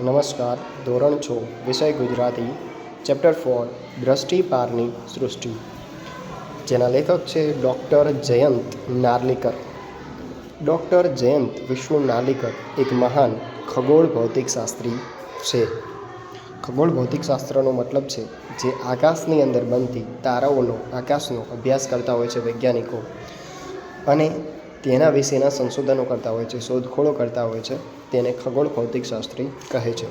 નમસ્કાર, ધોરણ છ, વિષય ગુજરાતી, ચેપ્ટર ફોર, દ્રષ્ટિ પારની સૃષ્ટિ. જેના લેખક છે ડૉક્ટર જયંત નાર્લિકર. ડૉક્ટર જયંત વિષ્ણુ નાર્લિકર એક મહાન ખગોળ ભૌતિકશાસ્ત્રી છે. ખગોળ ભૌતિકશાસ્ત્રનો મતલબ છે જે આકાશની અંદર બનતી તારાઓનો, આકાશનો અભ્યાસ કરતા હોય છે વૈજ્ઞાનિકો. અને તેના વિશેના સંશોધનો કરતા હોય છે, શોધખોળો કરતા હોય છે, તેને ખગોળ ભૌતિકશાસ્ત્રી કહે છે.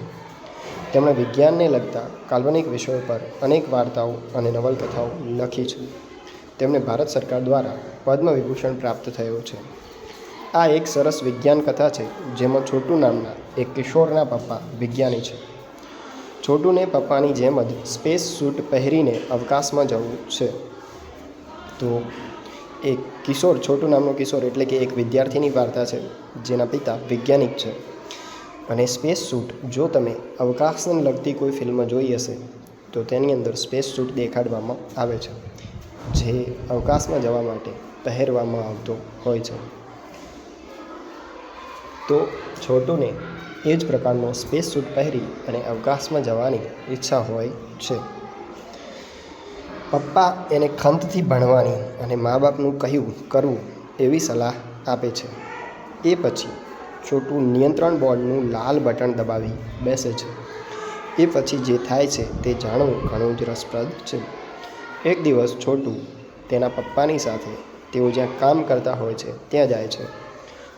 તેમણે વિજ્ઞાનને લગતા કાલ્પનિક વિષયો પર અનેક વાર્તાઓ અને નવલકથાઓ લખી છે. તેમને ભારત સરકાર દ્વારા પદ્મ વિભૂષણ પ્રાપ્ત થયો છે. આ એક સરસ વિજ્ઞાન કથા છે, જેમાં છોટુ નામના એક કિશોરના પપ્પા વિજ્ઞાની છે. છોટુને પપ્પાની જેમ જ સ્પેસ સૂટ પહેરીને અવકાશમાં જવું છે. તો એક કિશોર, છોટુ નામનો કિશોર એટલે કે એક વિદ્યાર્થીની વાર્તા છે, જેના પિતા વૈજ્ઞાનિક છે. અને સ્પેસ સૂટ જો તમે અવકાશને લગતી કોઈ ફિલ્મ જોઈ હશે, તો તેની અંદર સ્પેસ સૂટ દેખાડવામાં આવે છે, જે અવકાશમાં જવા માટે પહેરવામાં આવતો હોય છે. તો છોટુને એ જ પ્રકારનો સ્પેસ સૂટ પહેરી અને અવકાશમાં જવાની ઈચ્છા હોય છે. પપ્પા એને ખંતથી ભણવાની અને મા બાપનું કહ્યું કરવું એવી સલાહ આપે છે. એ પછી છોટું નિયંત્રણ બોર્ડનું લાલ બટન દબાવી બેસે છે. એ પછી જે થાય છે તે જાણવું ઘણું જ રસપ્રદ છે. એક દિવસ છોટું તેના પપ્પાની સાથે, તેઓ જ્યાં કામ કરતા હોય છે, ત્યાં જાય છે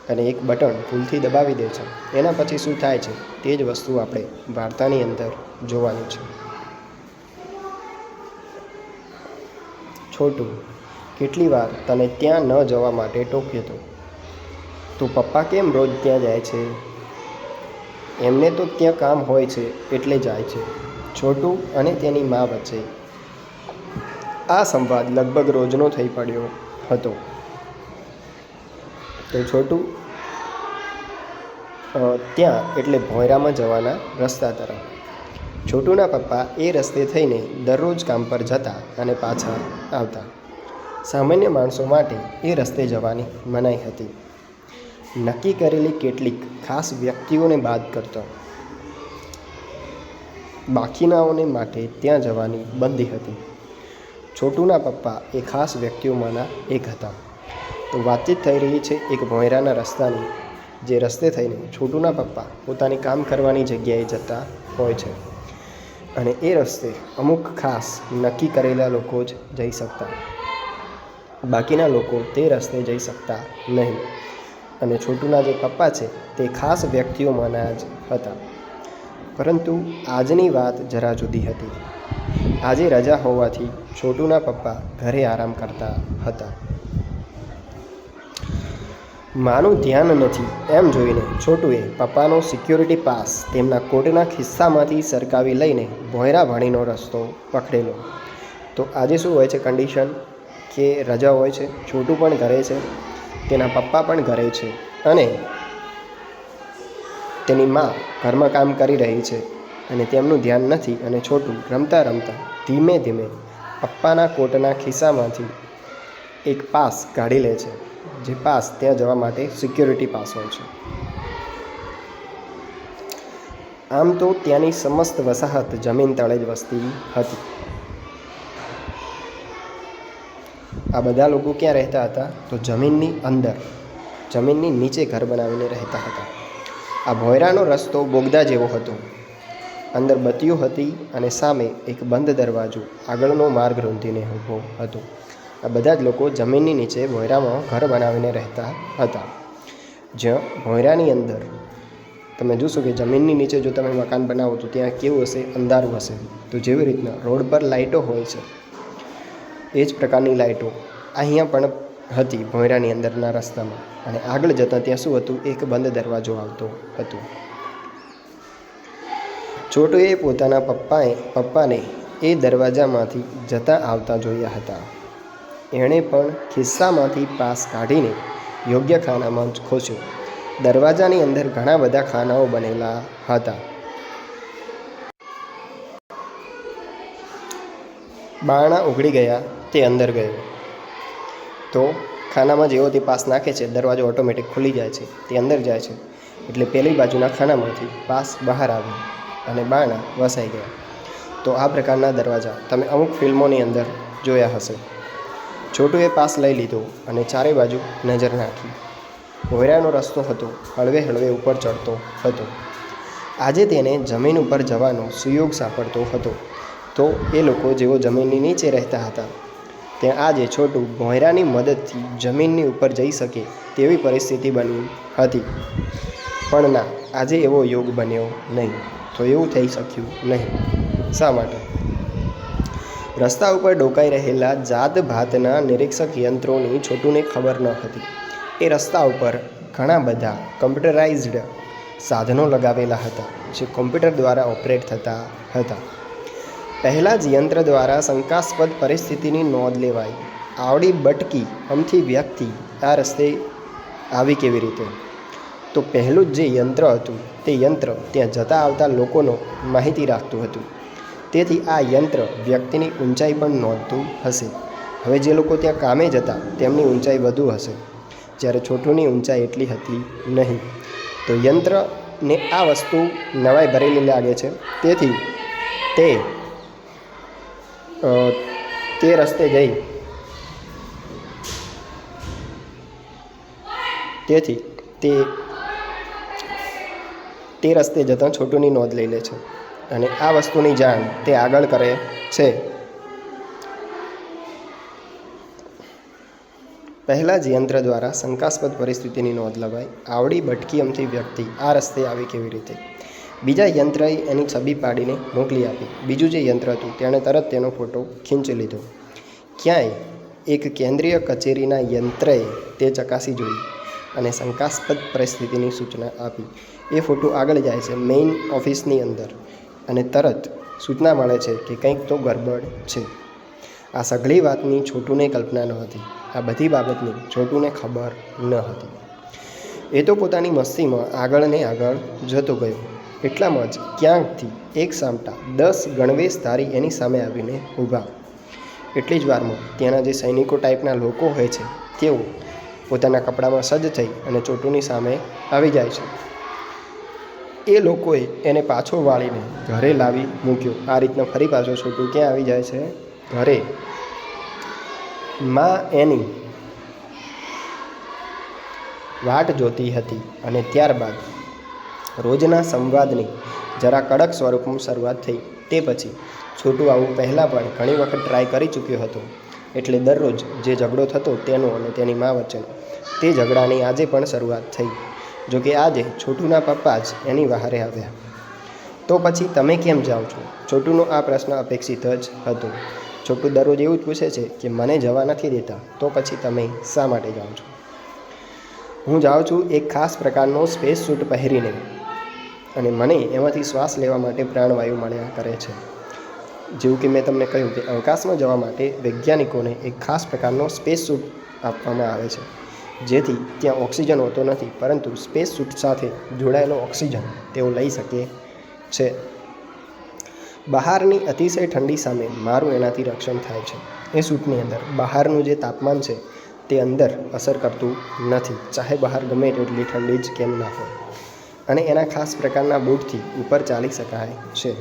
અને એક બટન ભૂલથી દબાવી દે છે. એના પછી શું થાય છે તે જ વસ્તુ આપણે વાર્તાની અંદર જોવાની છે. છોટું, કેટલી વાર તને ત્યાં ન જવા માટે ટોક્યો હતો તું પપ્પા કેમ રોજ ત્યાં જાય છે? એમને તો ત્યાં કામ હોય છે, એટલે જાય છે. છોટું અને તેની મા વચ્ચે. આ સંવાદ લગભગ રોજનો થઈ પડ્યો હતો. તો છોટું ત્યાં એટલે ભોયરામાં જવાના રસ્તા તરફ. છોટુના પપ્પા એ રસ્તે થઈને દરરોજ કામ પર જતા અને પાછા આવતા. સામાન્ય માણસો માટે એ રસ્તે જવાની મનાઈ હતી. નક્કી કરેલી કેટલીક ખાસ વ્યક્તિઓને બાદ કરતો. બાકીનાઓને માટે ત્યાં જવાની બંધી હતી. છોટુના પપ્પા એ ખાસ વ્યક્તિઓમાંના એક હતા. તો વાતચીત થઈ રહી છે એક ભોંયરાના રસ્તાની, જે રસ્તે થઈને છોટુના પપ્પા પોતાની કામ કરવાની જગ્યાએ જતા હોય છે. અને એ રસ્તે અમુક ખાસ નક્કી કરેલા લોકો જ જઈ શકતા. બાકીના લોકો તે રસ્તે જઈ શકતા નહીં. અને છોટુના જે પપ્પા છે તે ખાસ વ્યક્તિઓમાંના જ હતા. પરંતુ આજની વાત જરા જુદી હતી. આજે રજા હોવાથી છોટુના પપ્પા ઘરે આરામ કરતા હતા. માનું ધ્યાન નથી. એમ જોઈને છોટુએ પપ્પાનો સિક્યોરિટી પાસ તેમના કોટના ખિસ્સામાંથી સરકાવી લઈને ભોયરા ભણીનો રસ્તો પકડેલો. તો આજે શું હોય છે કન્ડિશન કે રજા હોય છે? છોટું પણ ઘરે છે. તેના પપ્પા પણ ઘરે છે. અને તેની મા ઘરમાં કામ કરી રહી છે. અને તેમનું ધ્યાન નથી અને છોટું રમતા રમતા ધીમે ધીમે પપ્પાના કોટના ખિસ્સામાંથી એક પાસ કાઢી લે છે. જે પાસ ત્યાં જવા માટે સિક્યોરિટી પાસ હોય છે. આમ તો ત્યાંની સમસ્ત વસાહત જમીન તળે જ વસતી હતી. આ બધા લોકો ક્યાં રહેતા હતા? તો જમીનની અંદર, જમીનની નીચે ઘર બનાવીને રહેતા હતા. આ ભોયરાનો રસ્તો બોગદા જેવો હતો. અંદર બત્તીઓ હતી અને સામે એક બંધ દરવાજો આગળનો માર્ગ રૂંધીને ઊભો હતો. આ બધા જ લોકો જમીનની નીચે ભોયરામાં ઘર બનાવીને રહેતા હતા. જ્યાં ભોયરાની અંદર તમે જોશો કે જમીનની નીચે જો તમે મકાન બનાવો તો ત્યાં કેવું હશે? અંધારું હશે. તો જેવી રીતના રોડ પર લાઇટો હોય છે. એ જ પ્રકારની લાઇટો અહીંયા પણ હતી ભોયરાની અંદરના રસ્તામાં. અને આગળ જતાં ત્યાં શું હતું? એક બંધ દરવાજો આવતો હતો. છોટુએ પોતાના પપ્પાએ, પપ્પાને એ દરવાજામાંથી જતા આવતા જોયા હતા. એણે પણ ખિસ્સામાંથી પાસ કાઢીને યોગ્ય ખાનામાં જ ખોસ્યો. દરવાજાની અંદર ઘણા બધા ખાનાઓ બનેલા હતા. બારણા ઉઘડી ગયા, તે અંદર ગયો. તો ખાનામાં જેવો તે પાસ નાખે છે, દરવાજો ઓટોમેટિક ખુલી જાય છે, તે અંદર જાય છે. એટલે પેલી બાજુના ખાનામાંથી પાસ બહાર આવ્યો અને બારણા વસાઈ ગયા. તો આ પ્રકારના દરવાજા તમે અમુક ફિલ્મોની અંદર જોયા હશે. છોટુએ પાસ લઈ લીધો અને ચારે બાજુ નજર નાખી. ભોયરાનો રસ્તો હતો, હળવે હળવે ઉપર ચડતો હતો. આજે તેને જમીન ઉપર જવાનો સુયોગ સાંપડતો હતો. તો એ લોકો જેઓ જમીનની નીચે રહેતા હતા, ત્યાં આજે છોટું ભોંયરાની મદદથી જમીનની ઉપર જઈ શકે તેવી પરિસ્થિતિ બની હતી. પણ ના, આજે એવો યોગ બન્યો નહીં, તો એવું થઈ શક્યું નહીં. શા માટે? રસ્તા ઉપર ડોકાઈ રહેલા જાત ભાતના નિરીક્ષક યંત્રોની છોટુને ખબર ન હતી. એ રસ્તા ઉપર ઘણા બધા કમ્પ્યુટરાઇઝ્ડ સાધનો લગાવેલા હતા, જે કોમ્પ્યુટર દ્વારા ઓપરેટ થતા હતા. પહેલાં જ યંત્ર દ્વારા શંકાસ્પદ પરિસ્થિતિની નોંધ લેવાઈ. આવડી બટકી અમથી વ્યક્તિ આ રસ્તે આવી કેવી રીતે? તો પહેલું જ જે યંત્ર હતું, તે યંત્ર ત્યાં જતા આવતા લોકોનો માહિતી રાખતું હતું. તેથી આ યંત્ર વ્યક્તિની ઊંચાઈ પણ નોંધતું હશે. હવે જે લોકો ત્યાં કામે જતા, તેમની ઊંચાઈ વધુ હશે. જ્યારે છોટુની ઊંચાઈ એટલી હતી નહીં. તો યંત્રને આ વસ્તુ નવાઈ ભરેલી લાગે છે. તેથી તે તે રસ્તે જઈ તેથી તે તે રસ્તે જતાં છોટુની નોંધ લઈ લે છે. અને આ વસ્તુની જાણ તે આગળ કરે છે. પહેલાં જ યંત્ર દ્વારા શંકાસ્પદ પરિસ્થિતિની નોંધ લવાય આવડી બટકી અમથી વ્યક્તિ આ રસ્તે આવી કેવી રીતે? બીજા યંત્રએ એની છબી પાડીને મોકલી આપી. બીજું જે યંત્ર હતું તેણે તરત તેનો ફોટો ખીંચી લીધો. ક્યાંય એક કેન્દ્રીય કચેરીના યંત્રએ તે ચકાસી જોઈ અને શંકાસ્પદ પરિસ્થિતિની સૂચના આપી. એ ફોટો આગળ જાય છે મેઇન ઓફિસની અંદર. અને તરત સૂચના મળે છે કે કંઈક તો ગરબડ છે. આ સઘળી વાતની છોટુને કલ્પના ન હતી. આ બધી બાબતની છોટુને ખબર ન હતી. એ તો પોતાની મસ્તીમાં આગળ ને આગળ જતો ગયો. એટલામાં જ ક્યાંકથી એક સામટા દસ ગણવેશધારી એની સામે આવીને ઊભા. એટલી જ વારમાં ત્યાંના જે સૈનિકો ટાઈપના લોકો હોય છે, તેઓ પોતાના કપડામાં સજ્જ થઈ અને ચોટુની સામે આવી જાય છે. એ લોકોએ એને પાછો વાળીને ઘરે લાવી મૂક્યો. આ રીતના ફરી પાછો છોટું ક્યાં આવી જાય છે? ઘરે. માં એની વાટ જોતી હતી અને ત્યારબાદ રોજના સંવાદની જરા કડક સ્વરૂપમાં શરૂઆત થઈ. તે પછી છોટું આવું પહેલાં પણ ઘણી વખત ટ્રાય કરી ચૂક્યો હતો. એટલે દરરોજ જે ઝઘડો થતો તેનો અને તેની મા વચ્ચેનો તે ઝઘડાની આજે પણ શરૂઆત થઈ. જોકે આજે છોટુના પપ્પા જ એની વહારે આવ્યા. તો પછી તમે કેમ જાઓ છો? છોટુનો આ પ્રશ્ન અપેક્ષિત જ હતો. છોટું દરરોજ એવું જ પૂછે છે કે મને જવા નથી દેતા, તો પછી તમે શા માટે જાઓ છો? હું જાઉં છું એક ખાસ પ્રકારનો સ્પેસ સૂટ પહેરીને. અને મને એમાંથી શ્વાસ લેવા માટે પ્રાણવાયુ મળ્યા કરે છે. જેવું કે મેં તમને કહ્યું કે અવકાશમાં જવા માટે વૈજ્ઞાનિકોને એક ખાસ પ્રકારનો સ્પેસ સૂટ આપવામાં આવે છે. જેથી ત્યાં ઓક્સિજન હોતો નથી, પરંતુ સ્પેસ સૂટ સાથે જોડાયેલો ઓક્સિજન તેઓ લઈ શકે છે. બહારની અતિશય ઠંડી સામે મારું એનાથી રક્ષણ થાય છે. એ સૂટની અંદર બહારનું જે તાપમાન છે તે અંદર અસર કરતું નથી. ચાહે બહાર ગમે તેટલી ઠંડી જ કેમ ના હોય. અને એના ખાસ પ્રકારના બૂટથી ઉપર ચાલી શકાય છે.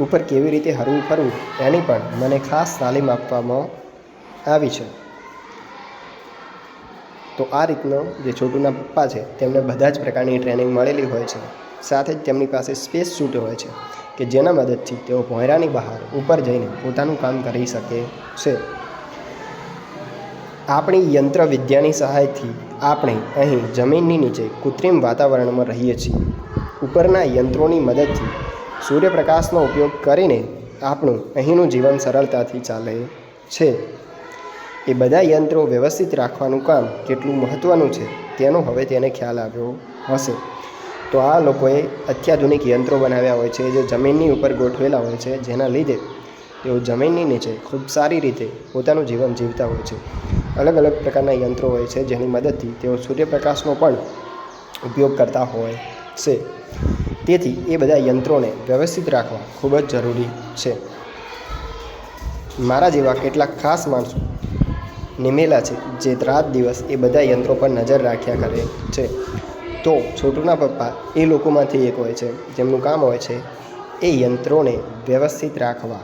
ઉપર કેવી રીતે હરવું ફરવું એની પણ મને ખાસ તાલીમ આપવામાં આવી છે. તો આ રીતનો જે છોટુના પપ્પા છે, તેમને બધા જ પ્રકારની ટ્રેનિંગ મળેલી હોય છે. સાથે જ તેમની પાસે સ્પેસ સૂટ હોય છે કે જેના મદદથી તેઓ ભોંયરાની બહાર ઉપર જઈને પોતાનું કામ કરી શકે છે. આપણી યંત્ર વિદ્યાની સહાયથી આપણે અહીં જમીનની નીચે કૃત્રિમ વાતાવરણમાં રહીએ છીએ. ઉપરના યંત્રોની મદદથી સૂર્યપ્રકાશનો ઉપયોગ કરીને આપણું અહીંનું જીવન સરળતાથી ચાલે છે. એ બધા યંત્રો વ્યવસ્થિત રાખવાનું કામ કેટલું મહત્ત્વનું છે તેનો હવે તેને ખ્યાલ આવ્યો હશે. તો આ લોકોએ અત્યાધુનિક યંત્રો બનાવ્યા હોય છે, જે જમીનની ઉપર ગોઠવેલા હોય છે, જેના લીધે તેઓ જમીનની નીચે ખૂબ સારી રીતે પોતાનું જીવન જીવતા હોય છે. અલગ અલગ પ્રકારના યંત્રો હોય છે, જેની મદદથી તેઓ સૂર્યપ્રકાશનો પણ ઉપયોગ કરતા હોય છે. તેથી એ બધા યંત્રોને વ્યવસ્થિત રાખવા ખૂબ જ જરૂરી છે. મારા જેવા કેટલાક ખાસ માણસો નિમેલા છે, જે રાત દિવસ એ બધા યંત્રો પર નજર રાખ્યા કરે છે. તો છોટુના પપ્પા એ લોકોમાંથી એક હોય છે, જેમનું કામ હોય છે એ યંત્રોને વ્યવસ્થિત રાખવા.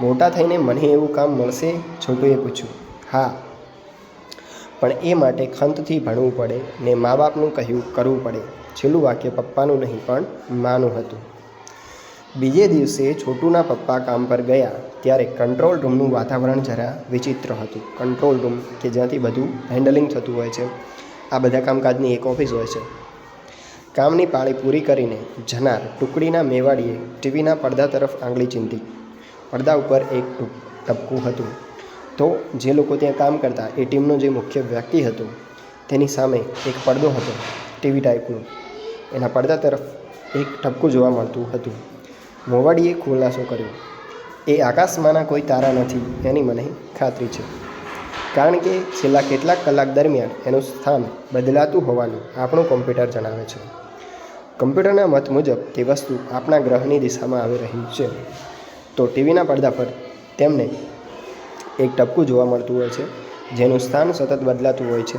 મોટા થઈને મને એવું કામ મળશે? છોટુએ પૂછ્યું. હા. પણ એ માટે ખંતથી ભણવું પડે ને મા બાપનું કહ્યું કરવું પડે. છેલ્લું વાક્ય પપ્પાનું નહીં, પણ માનું હતું. બીજે દિવસે છોટુના પપ્પા કામ પર ગયા. ત્યારે કંટ્રોલ રૂમનું વાતાવરણ જરા વિચિત્ર હતું. કંટ્રોલ રૂમ કે જ્યાંથી બધું હેન્ડલિંગ થતું હોય છે. આ બધા કામકાજની એક ઓફિસ હોય છે. કામની પાળી પૂરી કરીને જનાર ટુકડીના મેવાડીએ ટીવીના પડદા તરફ આંગળી ચીંધી. પડદા ઉપર એક ટપકું હતું. તો જે લોકો ત્યાં કામ કરતા એ ટીમનો જે મુખ્ય વ્યક્તિ હતો, તેની સામે એક પડદો હતો, ટીવી ટાઈપનો એના પડદા તરફ એક ટપકું જોવા મળતું હતું. મોવાડીએ ખુલાસો કર્યો. એ આકાશમાંના કોઈ તારા નથી, એની મને ખાતરી છે. કારણ કે છેલ્લા કેટલાક કલાક દરમિયાન એનું સ્થાન બદલાતું હોવાનું આપણું કોમ્પ્યુટર જણાવે છે. કમ્પ્યુટરના મત મુજબ તે વસ્તુ આપણા ગ્રહની દિશામાં આવી રહી છે. તો ટીવીના પડદા પર તેમને એક ટપકું જોવા મળતું હોય છે, જેનું સ્થાન સતત બદલાતું હોય છે.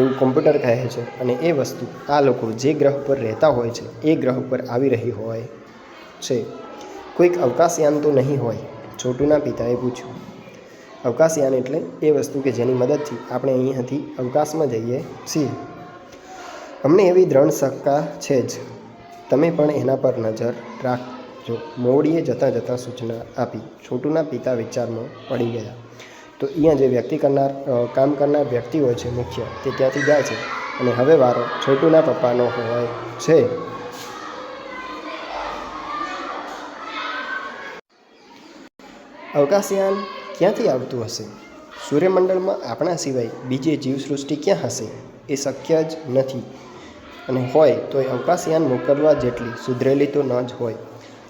એવું કોમ્પ્યુટર કહે છે અને એ વસ્તુ આ લોકો જે ગ્રહ પર રહેતા હોય છે, એ ગ્રહ પર આવી રહી હોય છે. કોઈક અવકાશયાન તો નહીં હોય, છોટુના પિતાએ પૂછ્યું. અવકાશયાન એટલે એ વસ્તુ કે જેની મદદથી આપણે અહીંયાથી અવકાશમાં જઈએ છીએ. અમને એવી દ્રઢ શંકા છે જ. તમે પણ એના પર નજર રાખજો. મોવડીએ જતાં જતાં સૂચના આપી. છોટુના પિતા વિચારમાં પડી ગયા. તો અહીંયા જે વ્યક્તિ કરનાર કામ કરનાર વ્યક્તિ હોય છે મુખ્ય, તે ત્યાંથી જાય છે. અને હવે વારો છોટુના પપ્પાનો હોય છે. અવકાશયાન ક્યાંથી આવતું હશે? સૂર્યમંડળમાં આપણા સિવાય બીજી જીવસૃષ્ટિ ક્યાં હશે એ શક્ય જ નથી. અને હોય તો એ અવકાશયાન મોકલવા જેટલી સુધરેલી તો ન જ હોય.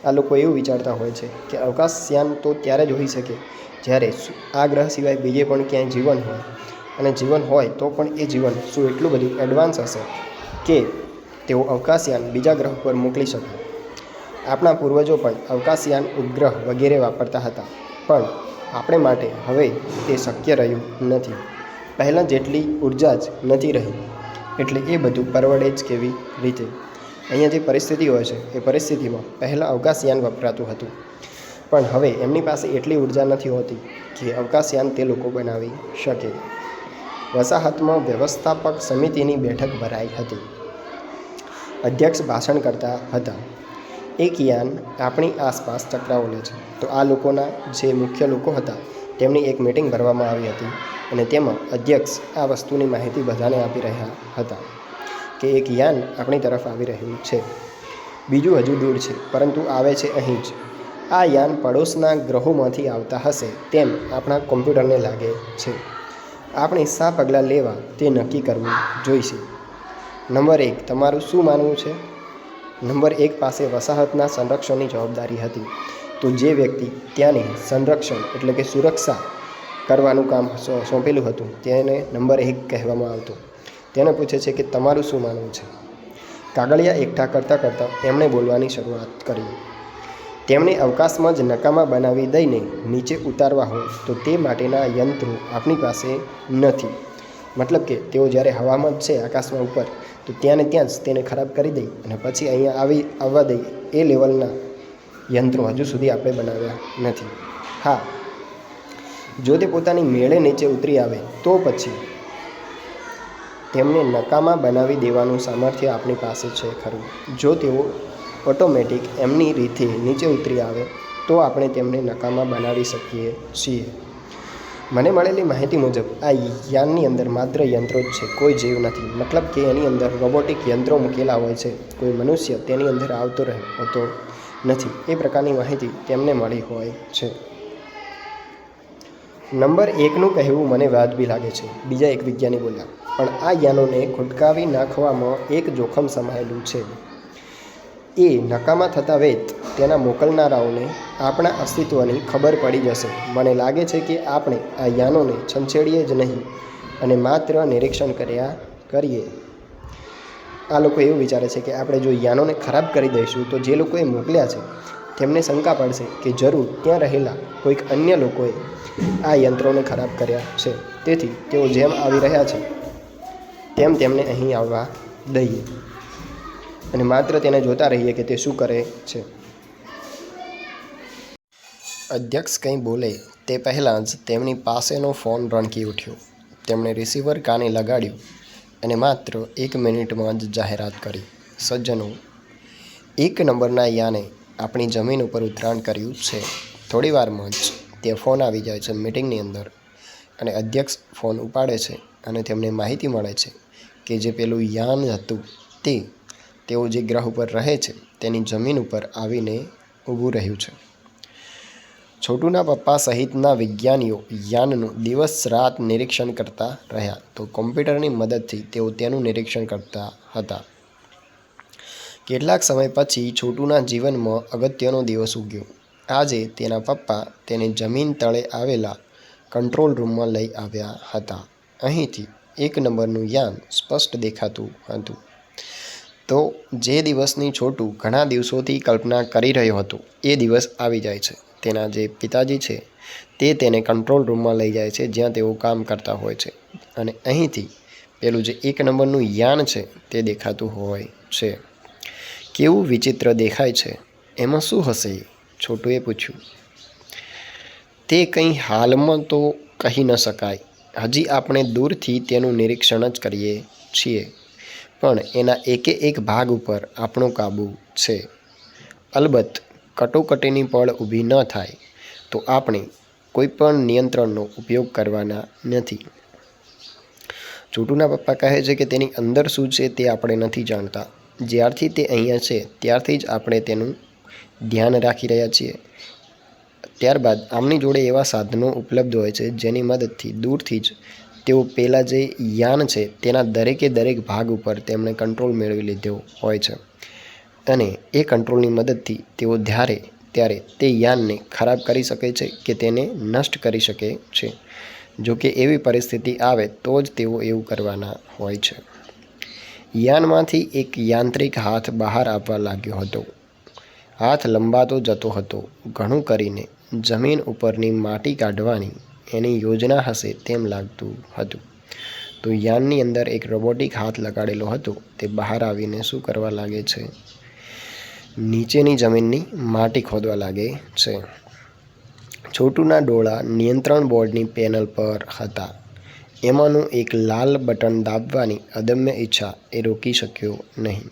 આ લોકો એવું વિચારતા હોય છે કે અવકાશયાન તો ત્યારે જ હોઈ શકે જ્યારે આ ગ્રહ સિવાય બીજે પણ ક્યાંય જીવન હોય. અને જીવન હોય તો પણ એ જીવન શું એટલું બધું એડવાન્સ હશે કે તેઓ અવકાશયાન બીજા ગ્રહ પર મોકલી શકે? આપણા પૂર્વજો પણ અવકાશયાન ઉપગ્રહ વગેરે વાપરતા હતા. પણ આપણે માટે હવે તે શક્ય રહ્યું નથી. પહેલાં જેટલી ઊર્જા જ નથી રહી, એટલે એ બધું પરવડે જ કેવી રીતે? અહીંયા જે પરિસ્થિતિ હોય છે, એ પરિસ્થિતિમાં પહેલાં અવકાશયાન વપરાતું હતું. પણ હવે એમની પાસે એટલી ઊર્જા નથી હોતી કે અવકાશયાન તે લોકો બનાવી શકે. વસાહતમાં વ્યવસ્થાપક સમિતિની બેઠક ભરાઈ હતી. અધ્યક્ષ ભાષણ કરતા હતા. એક યાન આપણી આસપાસ ચક્રાવો લે છે. તો આ લોકોના જે મુખ્ય લોકો હતા, તેમની એક મિટિંગ ભરવામાં આવી હતી અને તેમાં અધ્યક્ષ આ વસ્તુની માહિતી બધાને આપી રહ્યા હતા કે એક યાન આપણી તરફ આવી રહ્યું છે. બીજું હજુ દૂર છે, પરંતુ આવે છે અહીં જ. આ યાન પડોશના ગ્રહોમાંથી આવતા હશે તેમ આપણા કોમ્પ્યુટરને લાગે છે. આપણે શા પગલાં લેવા તે નક્કી કરવું જોઈશે. નંબર એક, તમારું શું માનવું છે? નંબર એક પાસે વસાહતના સંરક્ષણની જવાબદારી હતી. તો જે વ્યક્તિ ત્યાંની સંરક્ષણ એટલે કે સુરક્ષા કરવાનું કામ સોંપેલું હતું, તેને નંબર એક કહેવામાં આવતું. તેને પૂછે છે કે તમારું શું માનવું છે? કાગળિયા એકઠા કરતાં કરતાં એમણે બોલવાની શરૂઆત કરી. તેમણે અવકાશમાં જ નકામા બનાવી દઈને નીચે ઉતારવા હોય તો તે માટેના યંત્રો આપણી પાસે નથી. મતલબ કે તેઓ જ્યારે હવામાં છે આકાશમાં ઉપર, તો ત્યાંને ત્યાં જ તેને ખરાબ કરી દઈ અને પછી અહીંયા આવી, આવવા દઈ એ લેવલના યંત્રો હજુ સુધી આપણે બનાવ્યા નથી. હા, જો તે પોતાની મેળે નીચે ઉતરી આવે, તો પછી તેમને નકામા બનાવી દેવાનું સામર્થ્ય આપણી પાસે છે ખરું. જો તેઓ ઓટોમેટિક એમની રીતે નીચે ઉતરી આવે, તો આપણે તેમને નકામા બનાવી શકીએ છીએ. મને મળેલી માહિતી મુજબ, આ યાનની અંદર માત્ર યંત્રો જ છે, કોઈ જીવ નથી. મતલબ કે એની અંદર રોબોટિક યંત્રો મૂકેલા હોય છે. કોઈ મનુષ્ય તેની અંદર આવતો રહે, હોતો નથી. એ પ્રકારની માહિતી તેમને મળી હોય છે. નંબર એકનું કહેવું મને વાજબી લાગે છે. બીજા એક વિજ્ઞાની બોલ્યા, પણ આ યાનોને ખુટકાવી નાખવામાં એક જોખમ સમાયેલું છે. એ નકામા થતા વેત તેના મોકલનારાઓને આપણા અસ્તિત્વની ખબર પડી જશે. મને લાગે છે કે આપણે આ યાનોને છંછેડીએ જ નહીં અને માત્ર નિરીક્ષણ કર્યા કરીએ. આ લોકો એવું વિચારે છે કે આપણે જો યાનોને ખરાબ કરી દઈશું તો જે લોકોએ મોકલ્યા છે તેમને શંકા પડશે કે જરૂર ત્યાં રહેલા કોઈક અન્ય લોકોએ આ યંત્રોને ખરાબ કર્યા છે. તેથી તેઓ જેમ આવી રહ્યા છે, તેમ તેમને અહીં આવવા દઈએ. અને માત્ર તેને જોતા રહીએ કે તે શું કરે છે. અધ્યક્ષ કંઈ બોલે તે પહેલાં જ તેમની પાસેનો ફોન રણકી ઉઠ્યો. તેમણે રિસીવર કાને લગાડ્યું અને માત્ર એક મિનિટમાં જ જાહેરાત કરી. સજ્જનો, એક નંબરના યાને આપણી જમીન ઉપર ઉતરાણ કર્યું છે. થોડીવારમાં જ તે ફોન આવી જાય છે મિટિંગની અંદર અને અધ્યક્ષ ફોન ઉપાડે છે અને તેમને માહિતી મળે છે કે જે પેલું યાન હતું તે તેઓ જે ગ્રહ ઉપર રહે છે, તેની જમીન ઉપર આવીને ઊભું રહ્યું છે. છોટુના પપ્પા સહિતના વિજ્ઞાનીઓ યાનનું દિવસ રાત નિરીક્ષણ કરતા રહ્યા, તો કોમ્પ્યુટરની મદદથી તેઓ તેનું નિરીક્ષણ કરતા હતા. કેટલાક સમય પછી છોટુના જીવનમાં અગત્યનો દિવસ ઉગ્યો. આજે તેના પપ્પા તેને જમીન તળે આવેલા કંટ્રોલ રૂમમાં લઈ આવ્યા હતા. અહીંથી એક નંબરનું યાન સ્પષ્ટ દેખાતું હતું. તો જે દિવસની છોટું ઘણા દિવસોથી કલ્પના કરી રહ્યો હતો, એ દિવસ આવી જાય છે. તેના જે પિતાજી છે, તે તેને કંટ્રોલ રૂમમાં લઈ જાય છે, જ્યાં તેઓ કામ કરતા હોય છે. અને અહીંથી પેલું જે એક નંબરનું યાન છે, તે દેખાતું હોય છે. કેવું વિચિત્ર દેખાય છે, એમાં શું હશે? છોટુએ પૂછ્યું. તે કંઈ હાલમાં તો કહી ન શકાય. હજી આપણે દૂરથી તેનું નિરીક્ષણ જ કરીએ છીએ. પણ એના એકે એક ભાગ ઉપર આપણો કાબૂ છે. અલબત્ત, કટોકટીની પળ ઊભી ન થાય તો આપણે કોઈ પણ નિયંત્રણનો ઉપયોગ કરવાના નથી. છોટુના પપ્પા કહે છે કે તેની અંદર શું છે તે આપણે નથી જાણતા. જ્યારથી તે અહીંયા છે, ત્યારથી જ આપણે તેનું ધ્યાન રાખી રહ્યા છીએ. ત્યારબાદ, આમની જોડે એવા સાધનો ઉપલબ્ધ હોય છે જેની મદદથી દૂરથી જ તેઓ પેલા જે યાન છે, તેના દરેકે દરેક ભાગ ઉપર તેમણે કંટ્રોલ મેળવી લીધો હોય છે. અને એ કંટ્રોલની મદદથી તેઓ ધ્યારે ત્યારે તે યાનને ખરાબ કરી શકે છે કે તેને નષ્ટ કરી શકે છે. જો કે એવી પરિસ્થિતિ આવે તો જ તેઓ એવું કરવાના હોય છે. યાનમાંથી એક યાંત્રિક હાથ બહાર આવવા લાગ્યો હતો. હાથ લંબાતો જતો હતો. ઘણું કરીને જમીન ઉપરની માટી કાઢવાની એની યોજના હશે તેમ લાગતું હતું. તો યાનની અંદર એક રોબોટિક હાથ લગાડેલો હતો. તે બહાર આવીને શું કરવા લાગે છે? નીચેની જમીનની માટી ખોદવા લાગે છે. છોટુના ડોળા નિયંત્રણ બોર્ડની પેનલ પર હતા. એમાંનું એક લાલ બટન દાબવાની અદમ્ય ઈચ્છા એ રોકી શક્યો નહીં.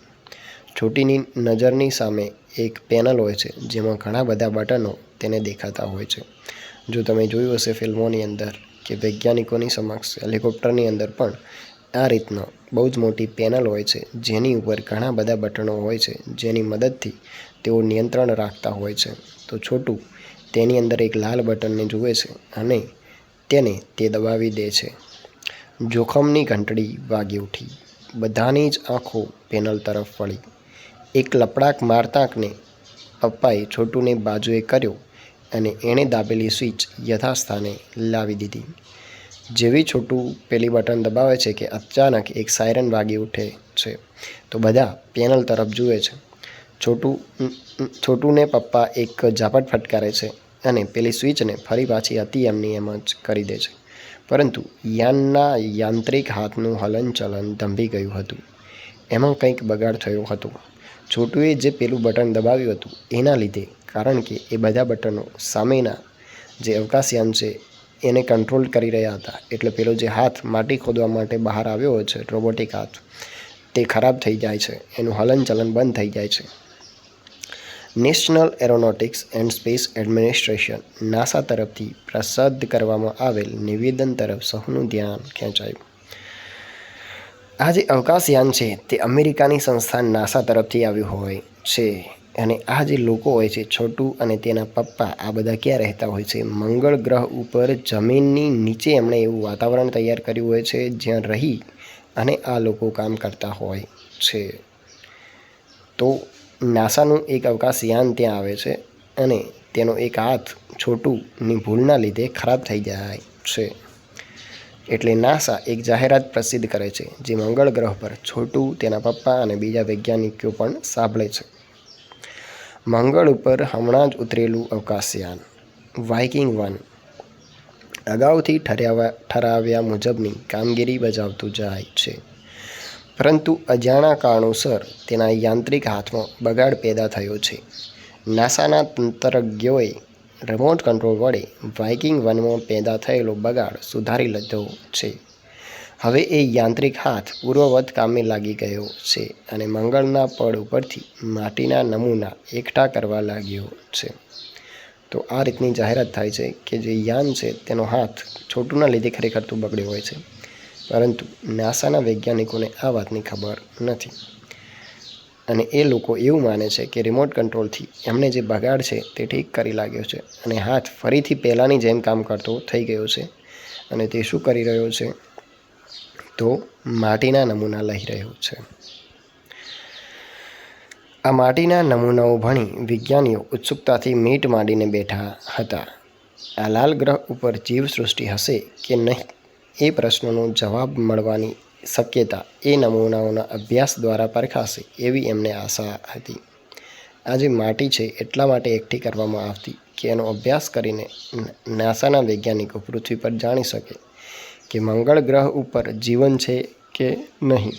છોટીની નજરની સામે એક પેનલ હોય છે, જેમાં ઘણા બધા બટનો તેને દેખાતા હોય છે. જો તમે જોયું હશે ફિલ્મોની અંદર કે વૈજ્ઞાનિકોની સમક્ષ, હેલિકોપ્ટરની અંદર પણ આ રીતનો બહુ જ મોટી પેનલ હોય છે, જેની ઉપર ઘણા બધા બટનો હોય છે, જેની મદદથી તેઓ નિયંત્રણ રાખતા હોય છે. તો છોટું, તેની અંદર એક લાલ બટનને જુએ છે અને તેને તે દબાવી દે છે. જોખમની ઘંટડી વાગી ઉઠી. બધાની જ આંખો પેનલ તરફ વળી. એક લપડાક મારતાકને પપ્પાએ છોટુને બાજુએ કર્યો અને એણે દાબેલી સ્વિચ યથાસ્થાને લાવી દીધી. જેવી છોટું પેલી બટન દબાવે છે કે અચાનક એક સાયરન વાગી ઉઠે છે, તો બધા પેનલ તરફ જુએ છે. છોટું છોટુને પપ્પા એક ઝાપટ ફટકારે છે અને પેલી સ્વિચને ફરી પાછી હતી એમની એમ જ કરી દે છે. પરંતુ યાનના યાંત્રિક હાથનું હલનચલન ધંભી ગયું હતું. એમાં કંઈક બગાડ થયો હતો. છોટુએ જે પેલું બટન દબાવ્યું હતું એના લીધે, કારણ કે એ બધા બટનો સામેના જે અવકાશયાન છે એને કંટ્રોલ કરી રહ્યા હતા. એટલે પેલો જે હાથ માટી ખોદવા માટે બહાર આવ્યો છે, રોબોટિક હાથ, તે ખરાબ થઈ જાય છે. એનું હલનચલન બંધ થઈ જાય છે. National Aeronautics and Space Administration NASA તરફથી પ્રસિદ્ધ કરવામાં આવેલ નિવેદન તરફ સૌનું ધ્યાન ખેંચાયું. આ જે અવકાશયાન છે, તે અમેરિકાની સંસ્થા નાસા તરફથી આવ્યું હોય છે અને આ જે લોકો હોય છે, છોટું અને તેના પપ્પા, આ બધા ક્યાં રહેતા હોય છે? મંગળ ગ્રહ ઉપર જમીનની નીચે એમણે એવું વાતાવરણ તૈયાર કર્યું હોય છે, જ્યાં રહી અને આ લોકો કામ કરતા હોય છે. તો નાસાનું એક અવકાશયાન ત્યાં આવે છે અને તેનો એક હાથ છોટુંની ભૂલના લીધે ખરાબ થઈ જાય છે. એટલે નાસા એક જાહેરાત પ્રસિદ્ધ કરે છે, જે મંગળ ગ્રહ પર છોટું, તેના પપ્પા અને બીજા વૈજ્ઞાનિકો પણ સાંભળે છે. મંગળ ઉપર હમણાં જ ઉતરેલું અવકાશયાન, વાઇકિંગ વન. અગાઉથી ઠરાવ્યા ઠરાવ્યા મુજબની કામગીરી બજાવતું જાય છે. પરંતુ અજાણા કારણોસર તેના યાંત્રિક હાથમાં બગાડ પેદા થયો છે. નાસાના તંત્રજ્ઞોએ રિમોટ કંટ્રોલ વડે વાઇકિંગ વનમાં પેદા થયેલો બગાડ સુધારી લીધો છે. હવે એ યાંત્રિક હાથ પૂર્વવત કામે લાગી ગયો છે અને મંગળના પડ ઉપરથી માટીના નમૂના એકઠા કરવા લાગ્યો છે. તો આ રીતની જાહેરાત થાય છે કે જે યાન છે તેનો હાથ છોટુના લીધે ખરેખર તો બગડ્યો હોય છે. પરંતુ નાસાના વૈજ્ઞાનિકોને આ વાતની ખબર નથી. અને એ લોકો એવું માને છે કે રિમોટ કંટ્રોલથી એમને જે બગાડ છે તે ઠીક કરી લાગ્યો છે અને હાથ ફરીથી પહેલાંની જેમ કામ કરતો થઈ ગયો છે અને તે શું કરી રહ્યો છે? તો માટીના નમૂના લઈ રહ્યો છે. આ માટીના નમૂનાઓ ભણી વિજ્ઞાનીઓ ઉત્સુકતાથી મીટ માંડીને બેઠા હતા. આ લાલ ગ્રહ ઉપર જીવસૃષ્ટિ હશે કે નહીં એ પ્રશ્નનો જવાબ મળવાની શક્યતા એ નમૂનાઓના અભ્યાસ દ્વારા પરખાશે એવી એમને આશા હતી. આ જે માટી છે એટલા માટે એકઠી કરવામાં આવતી કે એનો અભ્યાસ કરીને નાસાના વૈજ્ઞાનિકો પૃથ્વી પર જાણી શકે કે મંગળ ગ્રહ ઉપર જીવન છે કે નહીં.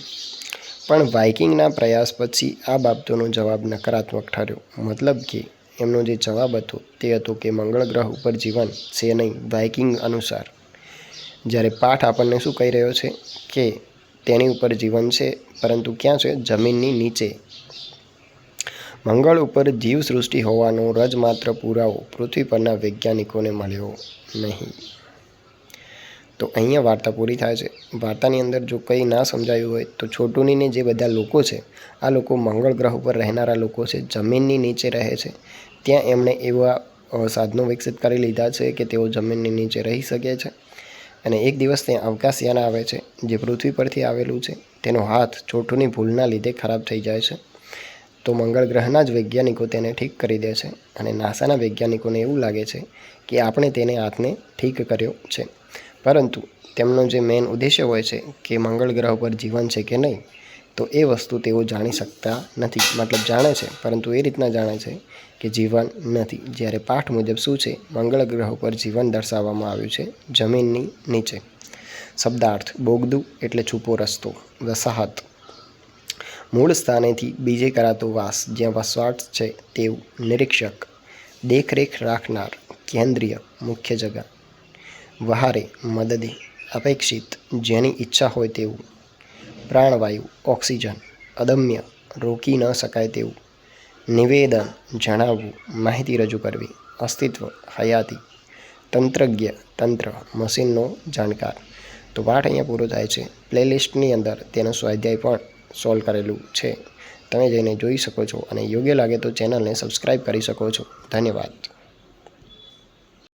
પણ વાઇકિંગના પ્રયાસ પછી આ બાબતોનો જવાબ નકારાત્મક ઠર્યો. મતલબ કે એમનો જે જવાબ હતો તે હતો કે મંગળ ગ્રહ ઉપર જીવન છે નહીં વાઇકિંગ અનુસાર. જ્યારે પાઠ આપણને શું કહી રહ્યો છે કે તેની ઉપર જીવન છે, પરંતુ ક્યાં છે? જમીનની નીચે. મંગળ ઉપર જીવસૃષ્ટિ હોવાનો રજમાત્ર પુરાવો, પૃથ્વી પરના વૈજ્ઞાનિકોને મળ્યો નહીં. તો અહીંયા વાર્તા પૂરી થાય છે. વાર્તાની અંદર જો કંઈ ના સમજાયું હોય, તો છોટુનીને જે બધા લોકો છે, આ લોકો મંગળ ગ્રહ ઉપર રહેનારા લોકો છે, જમીનની નીચે રહે છે. ત્યાં એમણે એવા સાધનો વિકસિત કરી લીધા છે કે તેઓ જમીનની નીચે રહી શકે છે. અને એક દિવસ ત્યાં અવકાશયાન આવે છે, જે પૃથ્વી પરથી આવેલું છે. તેનો હાથ ચોટુની ભૂલના લીધે ખરાબ થઈ જાય છે. તો મંગળ ગ્રહના જ વૈજ્ઞાનિકો તેને ઠીક કરી દે છે અને નાસાના વૈજ્ઞાનિકોને એવું લાગે છે કે આપણે તેને હાથને ઠીક કર્યો છે. પરંતુ તેમનો જે મેઇન ઉદ્દેશ્ય હોય છે કે મંગળ ગ્રહ પર જીવન છે કે નહીં તો એ વસ્તુ તેઓ જાણી શકતા નથી. મતલબ જાણે છે, પરંતુ એ રીતના જાણે છે કે જીવન નથી. જ્યારે પાઠ મુજબ શું છે? મંગળ ગ્રહ પર જીવન દર્શાવવામાં આવ્યું છે, જમીનની નીચે. શબ્દાર્થ, બોગદુ એટલે છૂપો રસ્તો, વસાહત. મૂળ સ્થાનેથી બીજે કરાતો વાસ, જ્યાં વસવાટ છે તેવું નિરીક્ષક. દેખરેખ રાખનાર, કેન્દ્રીય, મુખ્ય જગા. વહારે મદદે અપેક્ષિત, જેની ઈચ્છા હોય તેવું. પ્રાણવાયુ, ઓક્સિજન, અદમ્ય, રોકી ન શકાય તેવું. નિવેદન જણાવવું, માહિતી રજૂ કરવી, અસ્તિત્વ, હયાતી, તંત્રજ્ઞ, તંત્ર, મશીનનો જાણકાર. તો પાઠ અહીંયા પૂરો થાય છે. પ્લેલિસ્ટની અંદર તેનો સ્વાધ્યાય પણ સોલ્વ કરેલું છે. તમે જઈને જોઈ શકો છો અને યોગ્ય લાગે તો ચેનલને સબસ્ક્રાઈબ કરી શકો છો. ધન્યવાદ.